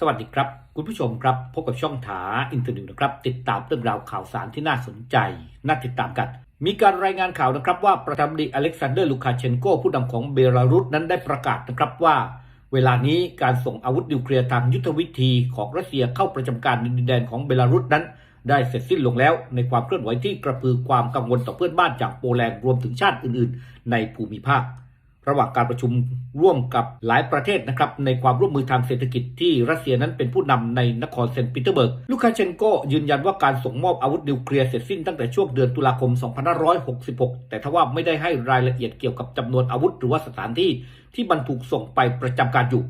สวัสดีครับ คุณผู้ชมครับ พบกับช่องถาอินเทอร์เน็ตนะครับ ติดตามเรื่องราวข่าวสารที่น่าสนใจ น่าติดตามกัน มีการรายงานข่าวนะครับว่าประธานาธิบดีอเล็กซานเดอร์ลูคาเชนโกผู้นำของเบลารุสนั้นได้ประกาศนะครับว่า เวลานี้การส่งอาวุธนิวเคลียร์ทางยุทธวิธีของรัสเซียเข้าประจำการในดินแดนของเบลารุสนั้น ได้เสร็จสิ้นลงแล้ว ในความเคลื่อนไหวที่กระพือความกังวลต่อเพื่อนบ้านจากโปแลนด์รวมถึงชาติอื่น ๆ ในภูมิภาค ระหว่างการประชุมร่วมกับหลายประเทศนะครับในความร่วมมือทางเศรษฐกิจที่รัสเซียนั้นเป็นผู้นำในนครเซนต์ปีเตอร์เบิร์ก ลูคาเชนโกยืนยันว่าการส่งมอบอาวุธนิวเคลียร์เสร็จสิ้นตั้งแต่ช่วงเดือนตุลาคม 2566 แต่ทว่าไม่ได้ให้รายละเอียดเกี่ยวกับจำนวนอาวุธหรือว่าสถานที่ที่มันถูกส่งไปประจำการอยู่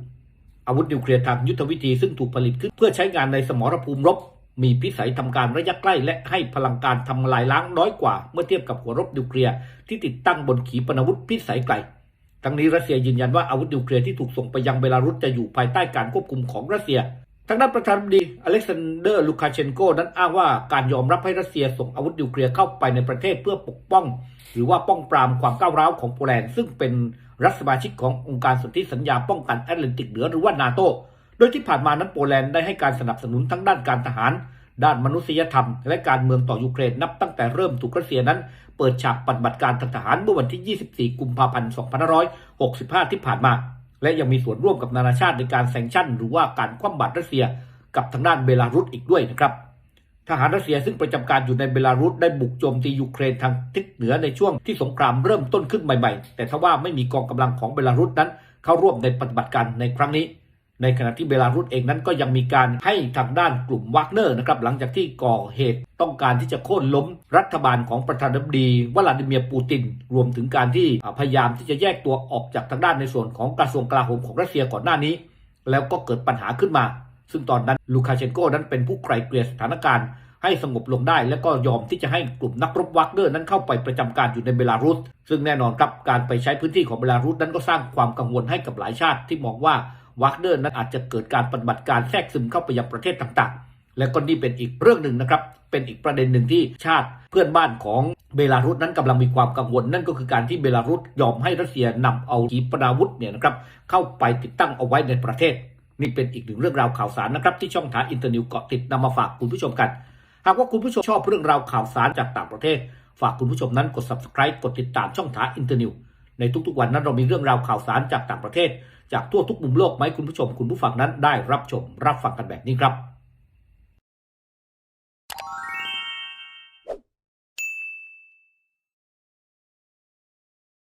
อาวุธนิวเคลียร์ทางยุทธวิธีซึ่งถูกผลิตขึ้นเพื่อใช้งานในสมรภูมิรบมีพิสัยทำการระยะใกล้และให้พลังการทำลายล้างน้อยกว่า เมื่อเทียบกับหัวรบนิวเคลียร์ที่ติดตั้งบนขีปนาวุธพิสัยไกล ทั้งนี้รัสเซียยืนยันว่าอาวุธนิวเคลียร์ที่ถูกส่งไปยังเบลารุสจะอยู่ภายใต้การควบคุมของรัสเซียทางด้านประธานาธิบดีอเล็กซานเดอร์ลูคาเชนโกนั้นอ้างว่าการยอมรับให้รัสเซียส่งอาวุธนิวเคลียร์เข้าไปในประเทศเพื่อปกป้อง หรือว่าป้องปรามความก้าวร้าวของโปแลนด์ซึ่งเป็นรัฐสมาชิกขององค์การสนธิสัญญาป้องกันแอตแลนติกเหนือหรือว่านาโตโดยที่ผ่านมานั้นโปแลนด์ได้ให้การสนับสนุนทั้งด้านการทหาร ด้านมนุษยธรรม และการเมืองต่อยูเครนนับตั้งแต่เริ่มถูกรัสเซียนั้น เปิดฉากปฏิบัติการทางทหารเมื่อวันที่ 24 กุมภาพันธ์ 2565 ที่ผ่านมา และยังมีส่วนร่วมกับนานาชาติในการแซงชั่น หรือว่าการคว่ำบาตรรัสเซียกับทางด้านเบลารุสอีกด้วยนะครับทหารรัสเซียซึ่งประจำการอยู่ในเบลารุสได้บุกโจมตียูเครนทางทิศเหนือในช่วงที่สงครามเริ่มต้นขึ้นใหม่ ๆ แต่ทว่าไม่มีกองกำลังของเบลารุสนั้นเข้าร่วมในปฏิบัติการในครั้งนี้ ในขณะที่เบลารุสเองนั้นก็ยังมีการให้ทางด้านกลุ่มวากเนอร์นะครับหลังจากที่ก่อเหตุต้องการที่จะโค่นล้มรัฐบาลของประธานาธิบดีวลาดิเมียร์ปูติน รวมถึงการที่พยายามที่จะแยกตัวออกจากทางด้านในส่วนของกระทรวงกลาโหมของรัสเซียก่อนหน้านี้ แล้วก็เกิดปัญหาขึ้นมา ซึ่งตอนนั้นลูคาเชนโกนั้นเป็นผู้ไกลเกลี่ยสถานการณ์ให้สงบลงได้ และก็ยอมที่จะให้กลุ่มนักรบวักเนอร์นั้นเข้าไปประจำการอยู่ในเบลารุส ซึ่งแน่นอนครับการไปใช้พื้นที่ของเบลารุสนั้นก็สร้างความกังวลให้กับหลายชาติที่มองว่า วักเนอร์นั้นอาจจะเกิดการปฏิบัติการแทรกซึมเข้าไปยังประเทศต่างๆ และก็นี่เป็นอีกเรื่องหนึ่งนะครับ เป็นอีกประเด็นหนึ่งที่ชาติเพื่อนบ้านของเบลารุสนั้นกำลังมีความกังวล นั่นก็คือการที่เบลารุสยอมให้รัสเซียนำเอาขีปนาวุธเนี่ยนะครับเข้าไปติดตั้งเอาไว้ในประเทศ นี่เป็นอีกหนึ่งเรื่องราวข่าวสารนะครับที่ช่องทางอินเตอร์นิวเกาะติดนำมาฝากคุณผู้ชมกัน หากว่าคุณผู้ชมชอบเรื่องราวข่าวสารจากต่างประเทศ ฝากคุณผู้ชมนั้นกด subscribe กดติดตามช่องทางอินเตอร์นิว ในทุกๆวันนั้นเรามีเรื่องราวข่าวสารจากต่างประเทศ จากทั่วทุกมุมโลกไหมคุณผู้ชม คุณผู้ฟังนั้นได้รับชมรับฟังกันแบบนี้ครับ